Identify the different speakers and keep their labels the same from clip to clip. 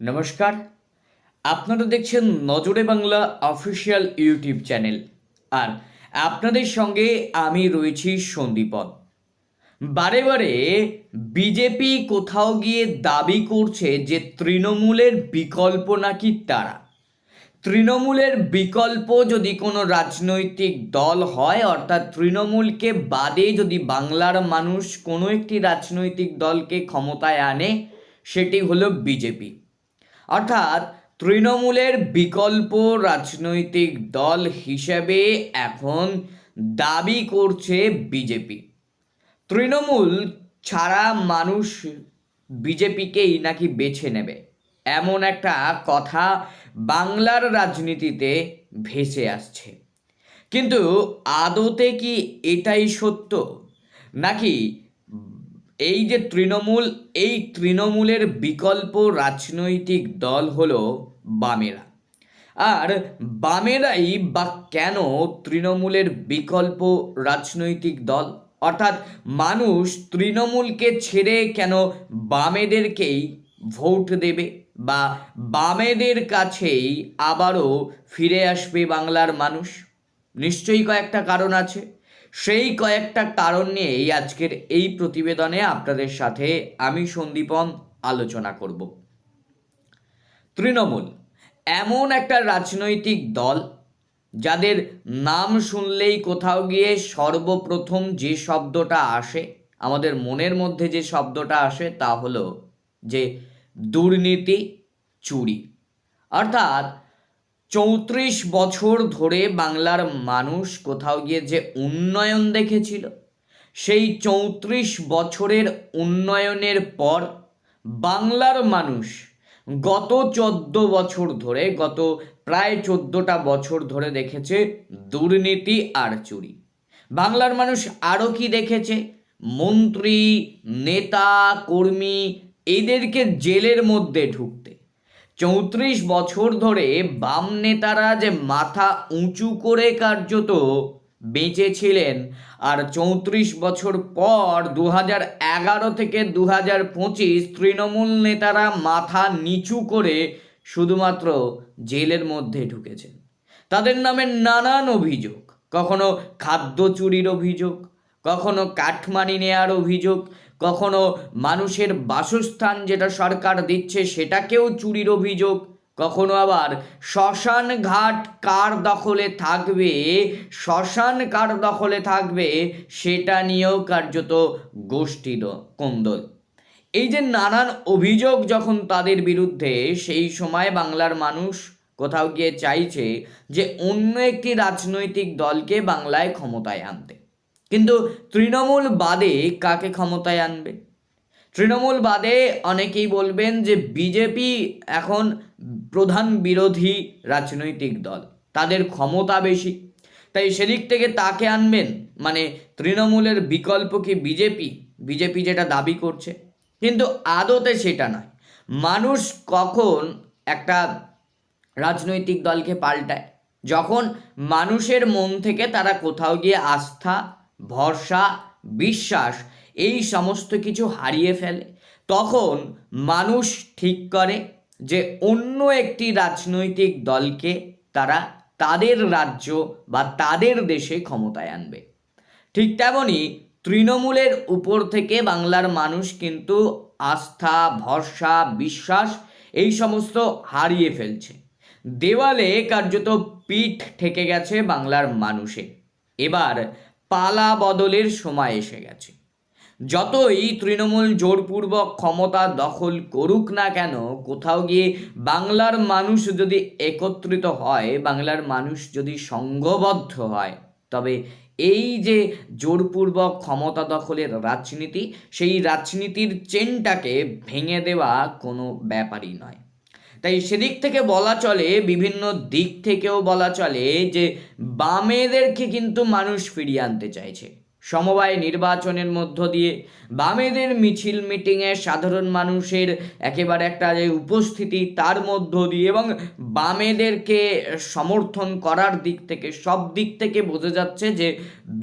Speaker 1: নমস্কার। আপনারা দেখছেন নজরে বাংলা অফিসিয়াল ইউটিউব চ্যানেল। আর আপনাদের সঙ্গে আমি রয়েছি সন্দীপন। বারে বারে বিজেপি কোথাও গিয়ে দাবি করছে যে তৃণমূলের বিকল্প নাকি তারা। তৃণমূলের বিকল্প যদি কোনো রাজনৈতিক দল হয়, অর্থাৎ তৃণমূলকে বাদে যদি বাংলার মানুষ কোনো একটি রাজনৈতিক দলকে ক্ষমতায় আনে, সেটি হলো বিজেপি। অর্থাৎ তৃণমূলের বিকল্প রাজনৈতিক দল হিসেবে এখন দাবি করছে বিজেপি। তৃণমূল ছাড়া মানুষ বিজেপিকেই নাকি বেছে নেবে, এমন একটা কথা বাংলার রাজনীতিতে ভেসে আসছে। কিন্তু আদতে কি এটাই সত্য? নাকি এই যে তৃণমূল, এই তৃণমূলের বিকল্প রাজনৈতিক দল হলো বামেরা। আর বামেরাই বা কেন তৃণমূলের বিকল্প রাজনৈতিক দল? অর্থাৎ মানুষ তৃণমূলকে ছেড়ে কেন বামেদেরকেই ভোট দেবে বা বামেদের কাছেই আবারও ফিরে আসবে বাংলার মানুষ? নিশ্চয়ই কয়েকটা কারণ আছে। সেই কয়েকটা কারণ নিয়েই আজকের এই প্রতিবেদনে আপনাদের সাথে আমি সন্দীপন আলোচনা করব। তৃণমূল, এমন একটা রাজনৈতিক দল যাদের নাম শুনলেই কোথাও গিয়ে সর্বপ্রথম যে শব্দটা আসে, আমাদের মনের মধ্যে যে শব্দটা আসে তা হলো যে দুর্নীতি, চুরি। অর্থাৎ চৌত্রিশ বছর ধরে বাংলার মানুষ কোথাও গিয়ে যে উন্নয়ন দেখেছিল, সেই চৌত্রিশ বছরের উন্নয়নের পর বাংলার মানুষ গত চোদ্দ বছর ধরে, গত প্রায় চোদ্দটা বছর ধরে দেখেছে দুর্নীতি আর চুরি। বাংলার মানুষ আরও কি দেখেছে? মন্ত্রী, নেতা, কর্মী, এদেরকে জেলের মধ্যে ঢুকতে। চৌত্রিশ বছর ধরে বাম নেতারা যে মাথা উঁচু করে কার্যত বেঁচেছিলেন, আর চৌত্রিশ বছর পর দু এগারো থেকে দু হাজার পঁচিশ তৃণমূল নেতারা মাথা নিচু করে শুধুমাত্র জেলের মধ্যে ঢুকেছেন। তাদের নামে নানান অভিযোগ, কখনো খাদ্য চুরির অভিযোগ, কখনো কাঠমানি নেয়ার অভিযোগ কখনো মানুষের বাসস্থান যেটা সরকার দিচ্ছে সেটাকেও চুরির অভিযোগ, কখনো আবার শ্মশান ঘাট কার দখলে থাকবে, শ্মশান কার দখলে থাকবে সেটা নিয়েও কার্যত গোষ্ঠী দ- কোন্দল। এই যে নানান অভিযোগ যখন তাদের বিরুদ্ধে, সেই সময় বাংলার মানুষ কোথাও গিয়ে চাইছে যে অন্য একটি রাজনৈতিক দলকে বাংলায় ক্ষমতায় আনতে। কিন্তু তৃণমূল বাদে কাকে ক্ষমতায় আনবে? তৃণমূল বাদে অনেকেই বলবেন যে বিজেপি এখন প্রধান বিরোধী রাজনৈতিক দল। তাদের ক্ষমতা বেশি। তাই সেদিক থেকে তাকে আনবেন? মানে তৃণমূলের বিকল্প কি বিজেপি? বিজেপি যেটা দাবি করছে। কিন্তু আদতে সেটা নয়। মানুষ কখন একটা রাজনৈতিক দলকে পাল্টায়? যখন মানুষের মন থেকে তারা কোথাও গিয়ে আস্থা ভরসা, বিশ্বাস, এই সমস্ত কিছু হারিয়ে ফেলে। তখন মানুষ ঠিক করে যে অন্য একটি রাজনৈতিক দলকে তারা তাদের রাজ্য বা তাদের দেশে ক্ষমতায় আনবে। ঠিক তেমনই তৃণমূলের উপর থেকে বাংলার মানুষ কিন্তু আস্থা, ভরসা, বিশ্বাস এই সমস্ত হারিয়ে ফেলছে। দেওয়ালে কার্যত পিঠ ঠেকে গেছে বাংলার মানুষে এবার পালা বদলের সময় এসে গেছে। যতই তৃণমূল জোরপূর্বক ক্ষমতা দখল করুক না কেন, কোথাও গিয়ে বাংলার মানুষ যদি একত্রিত হয়, বাংলার মানুষ যদি সংঘবদ্ধ হয়, তবে এই যে জোরপূর্বক ক্ষমতা দখলের রাজনীতি, সেই রাজনীতির চেনটাকে ভেঙে দেওয়া কোনো ব্যাপারই নয়। তাই সেদিক থেকে বলা চলে, বিভিন্ন দিক থেকেও বলা চলে যে বামেদেরকে কিন্তু মানুষ ফিরিয়ে আনতে চাইছে। সমবায় নির্বাচনের মধ্য দিয়ে বামেদের মিছিল মিটিংয়ে সাধারণ মানুষের একেবারে একটা যে উপস্থিতি তার মধ্য দিয়ে এবং বামেদেরকে সমর্থন করার দিক থেকে, সব দিক থেকে বোঝা যাচ্ছে যে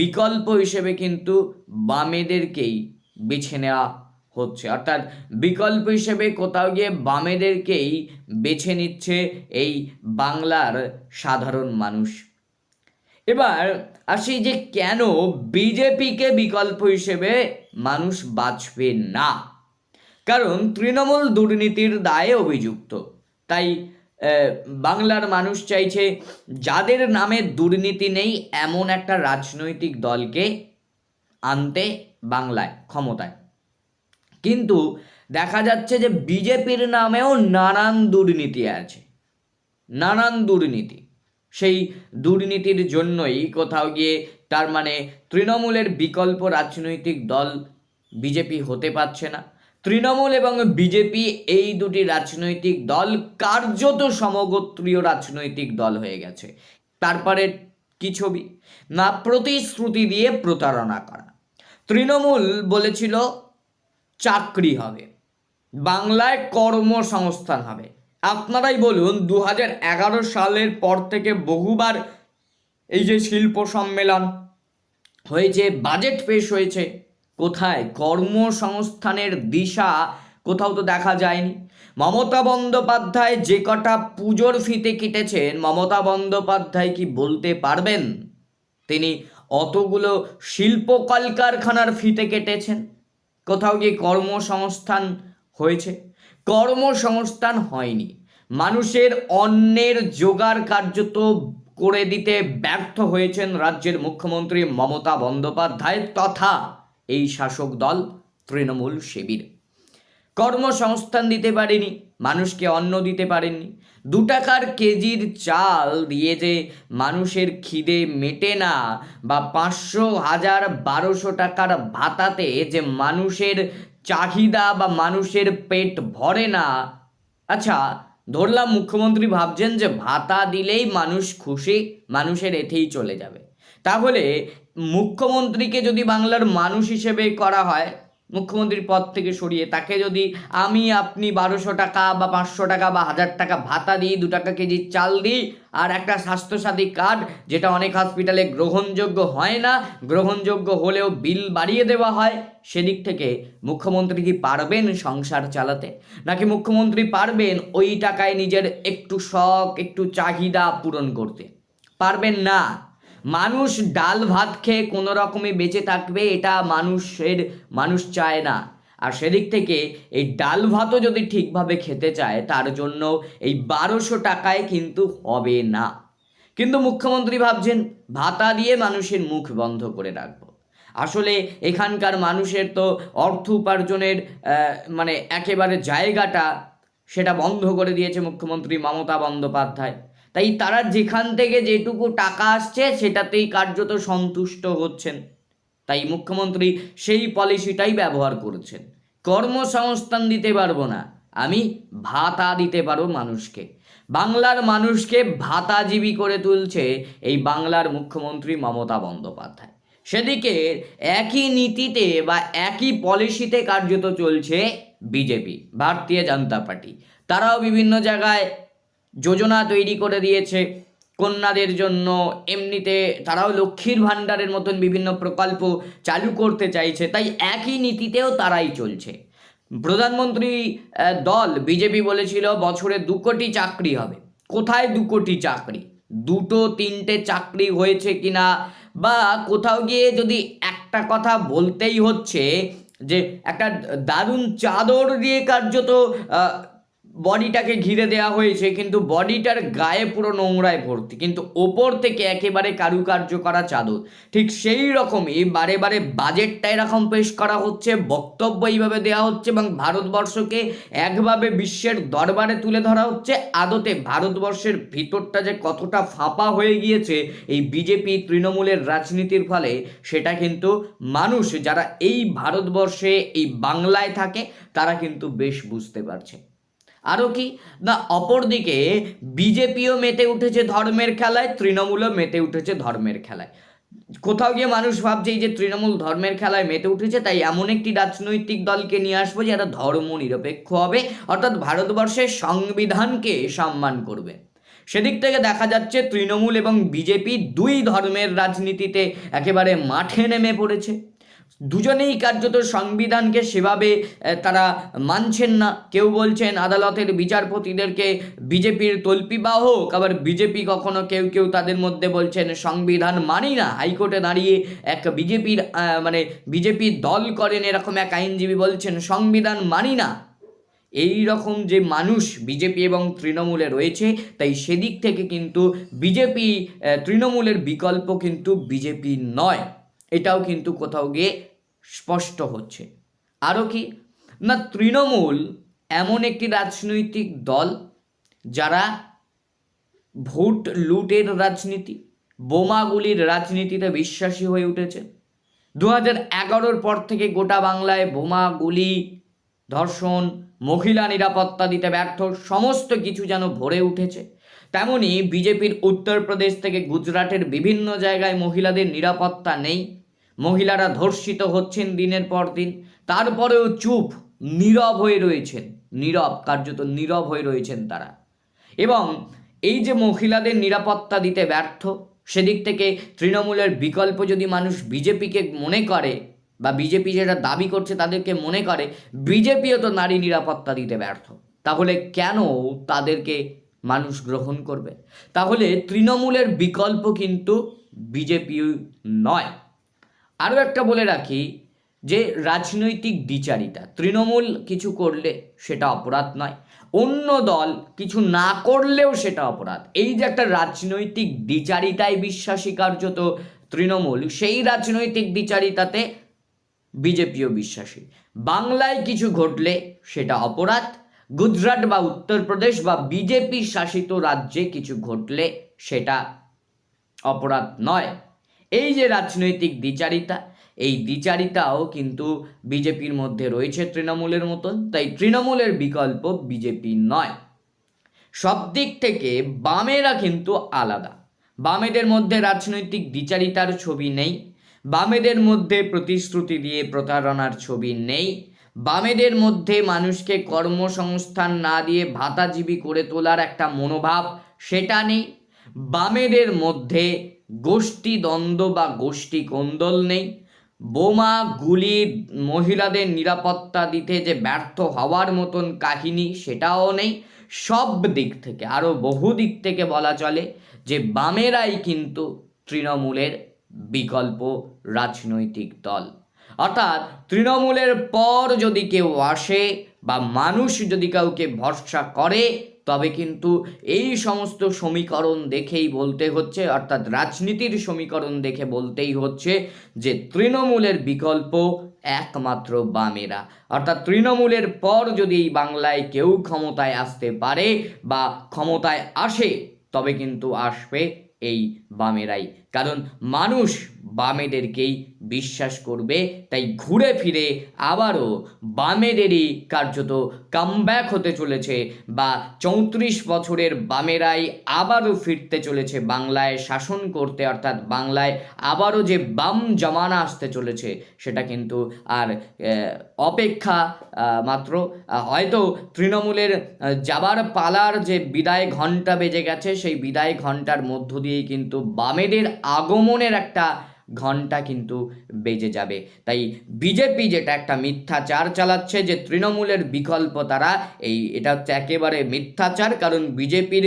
Speaker 1: বিকল্প হিসেবে কিন্তু বামেদেরকেই বেছে নেওয়া হচ্ছে। অর্থাৎ বিকল্প হিসেবে কোথাও গিয়ে বামেদেরকেই বেছে নিচ্ছে এই বাংলার সাধারণ মানুষ। এবার আসি যে কেন বিজেপিকে বিকল্প হিসেবে মানুষ বাঁচবে না? কারণ তৃণমূল দুর্নীতির দায়ে অভিযুক্ত। তাই বাংলার মানুষ চাইছে যাদের নামে দুর্নীতি নেই এমন একটা রাজনৈতিক দলকে আনতে বাংলায়, ক্ষমতায়। কিন্তু দেখা যাচ্ছে যে বিজেপির নামেও নানান দুর্নীতি আছে। নানান দুর্নীতি। সেই দুর্নীতির জন্যই কোথাও গিয়ে তার মানে তৃণমূলের বিকল্প রাজনৈতিক দল বিজেপি হতে পারছে না। তৃণমূল এবং বিজেপি এই দুটি রাজনৈতিক দল কার্যত সমগোত্রীয় রাজনৈতিক দল হয়ে গেছে। তারপরে কি ছবি? না, প্রতিশ্রুতি দিয়ে প্রতারণা করা। তৃণমূল বলেছিল চাকরি হবে। বাংলায় কর্মসংস্থান হবে। আপনারাই বলুন দু সালের পর থেকে বহুবার এই যে শিল্প সম্মেলন হয়েছে, বাজেট পেশ হয়েছে, কোথায়? কর্মসংস্থানের দিশা কোথাও তো দেখা যায়নি। মমতা বন্দ্যোপাধ্যায় যে কটা পুজোর ফিতে কেটেছেন, মমতা বন্দ্যোপাধ্যায় কি বলতে পারবেন? তিনি অতগুলো শিল্প কলকারখানার ফিতে কেটেছেন। কোথাও গিয়ে কর্মসংস্থান হয়েছে। কর্মসংস্থান হয়নি। মানুষের অন্যের জোগাড় কার্যত করে দিতে ব্যর্থ হয়েছেন রাজ্যের মুখ্যমন্ত্রী মমতা বন্দ্যোপাধ্যায় তথা এই শাসক দল তৃণমূল শিবির। কর্মসংস্থান দিতে পারেনি, মানুষকে অন্ন দিতে পারেননি দু টাকার কেজির চাল দিয়ে যে মানুষের খিদে মেটে না বা পাঁচশো হাজার বারোশো টাকার ভাতাতে যে মানুষের চাহিদা বা মানুষের পেট ভরে না। আচ্ছা ধরলাম মুখ্যমন্ত্রী ভাবছেন যে ভাতা দিলেই মানুষ খুশি, মানুষের এতেই চলে যাবে। তাহলে মুখ্যমন্ত্রীকে যদি বাংলার মানুষ হিসেবে করা হয় মুখ্যমন্ত্রীর পদ থেকে সরিয়ে তাকে যদি আমি, আপনি বারোশো টাকা বা পাঁচশো টাকা বা হাজার টাকা ভাতা দিই, দু টাকা কেজি চাল দিই আর একটা স্বাস্থ্যসাথী কার্ড, যেটা অনেক হসপিটালে গ্রহণযোগ্য হয় না, গ্রহণযোগ্য হলেও বিল বাড়িয়ে দেওয়া হয়, সেদিক থেকে মুখ্যমন্ত্রী কি পারবেন সংসার চালাতে? নাকি মুখ্যমন্ত্রী পারবেন ওই টাকায় নিজের একটু শখ, একটু চাহিদা পূরণ করতে? পারবেন না। মানুষ ডাল ভাত খেয়ে কোনো রকমে বেঁচে থাকবে, এটা মানুষের, মানুষ চায় না। আর সেদিক থেকে এই ডাল ভাতও যদি ঠিকভাবে খেতে চায়, তার জন্য এই বারোশো টাকায় কিন্তু হবে না। কিন্তু মুখ্যমন্ত্রী ভাবছেন, ভাতা দিয়ে মানুষের মুখ বন্ধ করে রাখব। আসলে এখানকার মানুষের তো অর্থ উপার্জনের মানে একেবারে জায়গাটা, সেটা বন্ধ করে দিয়েছে মুখ্যমন্ত্রী মমতা বন্দ্যোপাধ্যায়। তাই তারা যেখান থেকে যেটুকু টাকা আসছে, সেটাতেই কার্যত সন্তুষ্ট হচ্ছেন। তাই মুখ্যমন্ত্রী সেই পলিসিটাই ব্যবহার করছেন। কর্মসংস্থান দিতে পারব না। আমি ভাতা দিতে পারব মানুষকে। বাংলার মানুষকে ভাতাজীবী করে তুলছে এই বাংলার মুখ্যমন্ত্রী মমতা বন্দ্যোপাধ্যায়। সেদিকে একই নীতিতে বা একই পলিসিতে কার্যত চলছে বিজেপি, ভারতীয় জনতা পার্টি। তারাও বিভিন্ন জায়গায় যোজনা তৈরি করে দিয়েছে কন্যাদের জন্য। এমনিতে তারাও লক্ষ্মীর ভাণ্ডারের মতন বিভিন্ন প্রকল্প চালু করতে চাইছে, তাই একই নীতিতেও তারাই চলছে। প্রধানমন্ত্রী দল, বিজেপি বলেছিল বছরে দু কোটি চাকরি হবে। কোথায় দু কোটি চাকরি? দুটো, তিনটে চাকরি হয়েছে কিনা? বা কোথাও গিয়ে যদি একটা কথা বলতেই হচ্ছে যে, একটা দারুণ চাদর দিয়ে কার্যত বডিটাকে ঘিরে দেওয়া হয়েছে, কিন্তু বডিটার গায়ে পুরো নোংরায় ভর্তি। কিন্তু ওপর থেকে একেবারে কারুকার্য করা চাদর। ঠিক সেই রকমই বারে বারে বাজেটটা এরকম পেশ করা হচ্ছে, বক্তব্য এইভাবে দেওয়া হচ্ছে এবং ভারতবর্ষকে একভাবে বিশ্বের দরবারে তুলে ধরা হচ্ছে। আদতে ভারতবর্ষের ভিতরটা যে কতটা ফাঁপা হয়ে গিয়েছে, এই বিজেপি তৃণমূলের রাজনীতির ফলে, সেটা কিন্তু মানুষ যারা এই ভারতবর্ষে, এই বাংলায় থাকে, তারা কিন্তু বেশ বুঝতে পারছে। আরও কি? না, অপরদিকে বিজেপিও মেতে উঠেছে ধর্মের খেলায়, তৃণমূলও মেতে উঠেছে ধর্মের খেলায়। কোথাও গিয়ে মানুষ ভাবছে এই যে তৃণমূল ধর্মের খেলায় মেতে উঠেছে, তাই এমন একটি রাজনৈতিক দলকে নিয়ে আসব যারা ধর্ম নিরপেক্ষ হবে, অর্থাৎ ভারতবর্ষের সংবিধানকে সম্মান করবে। সেদিক থেকে দেখা যাচ্ছে তৃণমূল এবং বিজেপি দুই ধর্মের রাজনীতিতে একেবারে মাঠে নেমে পড়েছে। দুজনেই কার্যত সংবিধানকে সেভাবে তারা মানছেন না। কেউ বলছেন আদালতের বিচারপতিদেরকে বিজেপির তল্পিবাহক, আবার বিজেপি কখনো কেউ কেউ তাদের মধ্যে বলছেন সংবিধান মানি না। হাইকোর্টে দাঁড়িয়ে এক বিজেপির মানে বিজেপির দল করেন এরকম এক আইনজীবী বলছেন সংবিধান মানি না। এই রকম যে মানুষ বিজেপি এবং তৃণমূলে রয়েছে, তাই সেদিক থেকে কিন্তু বিজেপি তৃণমূলের বিকল্প কিন্তু বিজেপি নয়। এটাও কিন্তু কোথাও গিয়ে স্পষ্ট হচ্ছে। আরও কি? না, তৃণমূল এমন একটি রাজনৈতিক দল যারা ভোট লুটের রাজনীতি, বোমাগুলির রাজনীতিতে বিশ্বাসী হয়ে উঠেছে। দু হাজার এগারোর পর থেকে গোটা বাংলায় বোমা গুলি ধর্ষণ, মহিলা নিরাপত্তা দিতে ব্যর্থ, সমস্ত কিছু যেন ভরে উঠেছে। তেমনি বিজেপির উত্তরপ্রদেশ থেকে গুজরাটের বিভিন্ন জায়গায় মহিলাদের নিরাপত্তা নেই। মহিলারা ধর্ষিত হচ্ছেন দিনের পর দিন। তারপরেও চুপ, নীরব হয়ে রয়েছেন। নীরব, কার্যত নীরব হয়ে রয়েছেন তারা। এবং এই যে মহিলাদের নিরাপত্তা দিতে ব্যর্থ, সেদিক থেকে তৃণমূলের বিকল্প যদি মানুষ বিজেপিকে মনে করে বা বিজেপি যেটা দাবি করছে তাদেরকে মনে করে, বিজেপিও তো নারী নিরাপত্তা দিতে ব্যর্থ। তাহলে কেন তাদেরকে মানুষ গ্রহণ করবে? তাহলে তৃণমূলের বিকল্প কিন্তু বিজেপি নয়। আরও একটা বলে রাখি যে রাজনৈতিক দ্বিচারিতা তৃণমূল কিছু করলে সেটা অপরাধ নয়, অন্য দল কিছু না করলেও সেটা অপরাধ। এই যে একটা রাজনৈতিক দ্বিচারিতায় বিশ্বাসী কার্যত তৃণমূল, সেই রাজনৈতিক দ্বিচারিতাতে বিজেপিও বিশ্বাসী। বাংলায় কিছু ঘটলে সেটা অপরাধ, গুজরাট বা উত্তরপ্রদেশ বা বিজেপি শাসিত রাজ্যে কিছু ঘটলে সেটা অপরাধ নয়। এই যে রাজনৈতিক দ্বিচারিতা, এই দ্বিচারিতাও কিন্তু বিজেপির মধ্যে রয়েছে তৃণমূলের মতন, তাই তৃণমূলের বিকল্প বিজেপি নয়। সব দিক থেকে বামেরা কিন্তু আলাদা। বামেদের মধ্যে রাজনৈতিক দ্বিচারিতার ছবি নেই, বামেদের মধ্যে প্রতিশ্রুতি দিয়ে প্রতারণার ছবি নেই, বামেদের মধ্যে মানুষকে কর্মসংস্থান না দিয়ে ভাতাজীবী করে তোলার একটা মনোভাব সেটা নেই, বামেদের মধ্যে গোষ্ঠী দ্বন্দ্ব বা গোষ্ঠী কোন্দল নেই। বোমা গুলি মহিলাদের নিরাপত্তা দিতে যে ব্যর্থ হওয়ার মতন কাহিনী সেটাও নেই। সব দিক থেকে আরও বহু দিক থেকে বলা চলে যে বামেরাই কিন্তু তৃণমূলের বিকল্প রাজনৈতিক দল। অর্থাৎ তৃণমূলের পর যদি কেউ আসে বা মানুষ যদি কাউকে ভরসা করে তবে কিন্তু এই সমস্ত সমীকরণ দেখেই বলতে হচ্ছে, অর্থাৎ রাজনীতির সমীকরণ দেখে বলতেই হচ্ছে যে তৃণমূলের বিকল্প একমাত্র বামেরা। অর্থাৎ তৃণমূলের পর যদি এই বাংলায় কেউ ক্ষমতায় আসতে পারে বা ক্ষমতায় আসে, তবে কিন্তু আসবে এই বামেরাই। কারণ মানুষ বামেদেরকেই বিশ্বাস করবে। তাই ঘুরে ফিরে আবারও বামেদেরই কার্যত কামব্যাক হতে চলেছে বা চৌত্রিশ বছরের বামেরাই আবারও ফিরতে চলেছে বাংলায় শাসন করতে। অর্থাৎ বাংলায় আবারও যে বাম জমানা আসতে চলেছে সেটা কিন্তু আর অপেক্ষা মাত্র হয়তো তৃণমূলের যাবার পালার যে বিদায় ঘণ্টা বেজে গেছে সেই বিদায় ঘণ্টার মধ্য দিয়েই কিন্তু বামেদের আগমনের একটা ঘণ্টা কিন্তু বেজে যাবে। তাই বিজেপি যেটা একটা মিথ্যাচার চালাচ্ছে যে তৃণমূলের বিকল্প তারা, এই এটা হচ্ছে একেবারে মিথ্যাচার, কারণ বিজেপির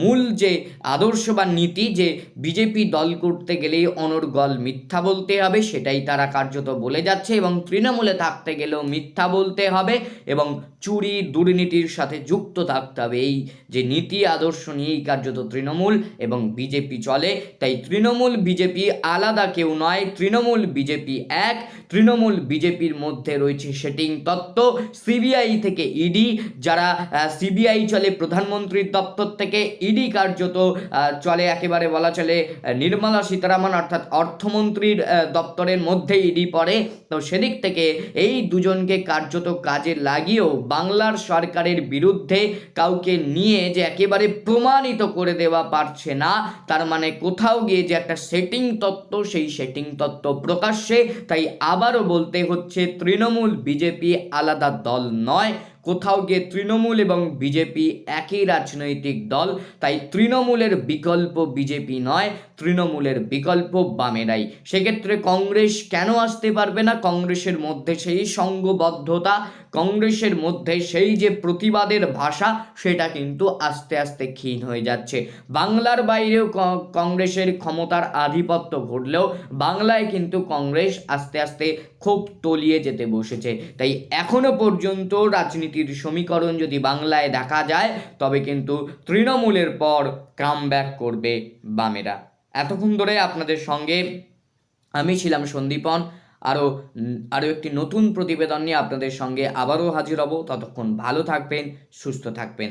Speaker 1: মূল যে আদর্শ বা নীতি যে বিজেপি দল করতে গেলেই অনর্গল মিথ্যা বলতে হবে, সেটাই তারা কার্যত বলে যাচ্ছে এবং তৃণমূলে থাকতে গেলেও মিথ্যা বলতে হবে এবং চুরি, দুর্নীতির সাথে যুক্ত থাকতে হবে। এই যে নীতি, আদর্শ নিয়েই কার্যত তৃণমূল এবং বিজেপি চলে, তাই তৃণমূল, বিজেপি আলাদা কেউ নয়, তৃণমূল বিজেপি এক, তৃণমূল বিজেপির মধ্যে রয়েছে সেটিং তত্ত্ব। সিবিআই থেকে ইডি, যারা সিবিআই চলে প্রধানমন্ত্রীর দপ্তর থেকে, ইডি কার্যত চলে একেবারে বলা চলে নির্মলা সীতারামন, অর্থাৎ অর্থমন্ত্রীর দপ্তরের মধ্যে ইডি পড়ে। তো সেদিক থেকে এই দুজনকে কার্যত কাজে লাগিয়েও বাংলার সরকারের বিরুদ্ধে কাউকে নিয়ে যে একেবারে প্রমাণিত করে দেওয়া পারছে না, তার মানে কোথাও গিয়ে যে একটা সেটিং তত্ত্ব সেই সেটিং তত্ত্ব প্রকাশ্যে, তাই আবারও বলতে হচ্ছে তৃণমূল, বিজেপি আলাদা দল নয়। কোথাও গিয়ে তৃণমূল এবং বিজেপি একই রাজনৈতিক দল, তাই তৃণমূলের বিকল্প বিজেপি নয়। তৃণমূলের বিকল্প বামেরাই সেক্ষেত্রে কংগ্রেস কেন আসতে পারবে না? কংগ্রেসের মধ্যে সেই সঙ্গবদ্ধতা কংগ্রেসের মধ্যে সেই যে প্রতিবাদের ভাষা, সেটা কিন্তু আস্তে আস্তে ক্ষীণ হয়ে যাচ্ছে। বাংলার বাইরেও কংগ্রেসের ক্ষমতার আধিপত্য ঘটলেও বাংলায় কিন্তু কংগ্রেস আস্তে আস্তে খুব তলিয়ে যেতে বসেছে। তাই এখনও পর্যন্ত রাজনীতির সমীকরণ যদি বাংলায় দেখা যায়, তবে কিন্তু তৃণমূলের পর কাম করবে বামেরা। এতক্ষণ ধরে আপনাদের সঙ্গে আমি ছিলাম সন্দীপন। আরও আরও একটি নতুন প্রতিবেদন নিয়ে আপনাদের সঙ্গে আবারও হাজির হব। ততক্ষণ ভালো থাকবেন, সুস্থ থাকবেন।